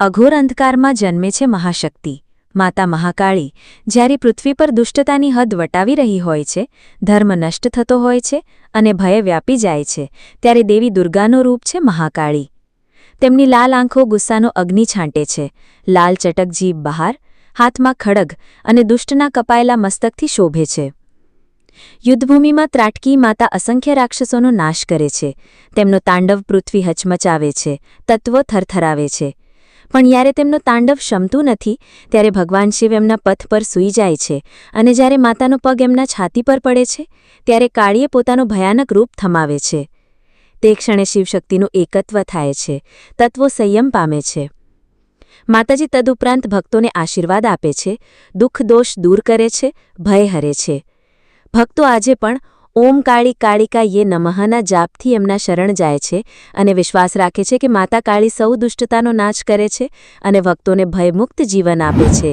અઘોર અંધકારમાં જન્મે છે મહાશક્તિ. માતા મહાકાળી, જ્યારે પૃથ્વી પર દુષ્ટતાની હદ વટાવી રહી હોય છે, ધર્મ નષ્ટ થતો હોય છે અને ભય વ્યાપી જાય છે, ત્યારે દેવી દુર્ગાનો રૂપ છે મહાકાળી. તેમની લાલ આંખો ગુસ્સાનો અગ્નિ છાંટે છે. લાલ ચટક જીભ બહાર, હાથમાં ખડગ અને દુષ્ટના કપાયેલા મસ્તકથી શોભે છે. યુદ્ધભૂમિમાં ત્રાટકી માતા અસંખ્ય રાક્ષસોનો નાશ કરે છે. તેમનો તાંડવ પૃથ્વી હચમચાવે છે, તત્વ થરથરાવે છે. પણ જ્યારે તેમનો તાંડવ શમતું નથી, ત્યારે ભગવાન શિવ એમના પથ પર સૂઈ જાય છે અને જ્યારે માતાનો પગ એમના છાતી પર પડે છે, ત્યારે કાળીએ પોતાનું ભયાનક રૂપ થમાવે છે. તે ક્ષણે શિવશક્તિનું એકત્વ થાય છે, તત્વો સંયમ પામે છે. માતાજી તદુપરાંત ભક્તોને આશીર્વાદ આપે છે, દુઃખ દોષ દૂર કરે છે, ભય હરે છે. ભક્તો આજે પણ ઓમ કાળી કાળિકા યે નમઃના જાપથી એમના શરણ જાય છે અને વિશ્વાસ રાખે છે કે માતા કાળી સૌ દુષ્ટતાનો નાશ કરે છે અને ભક્તોને ભયમુક્ત જીવન આપે છે.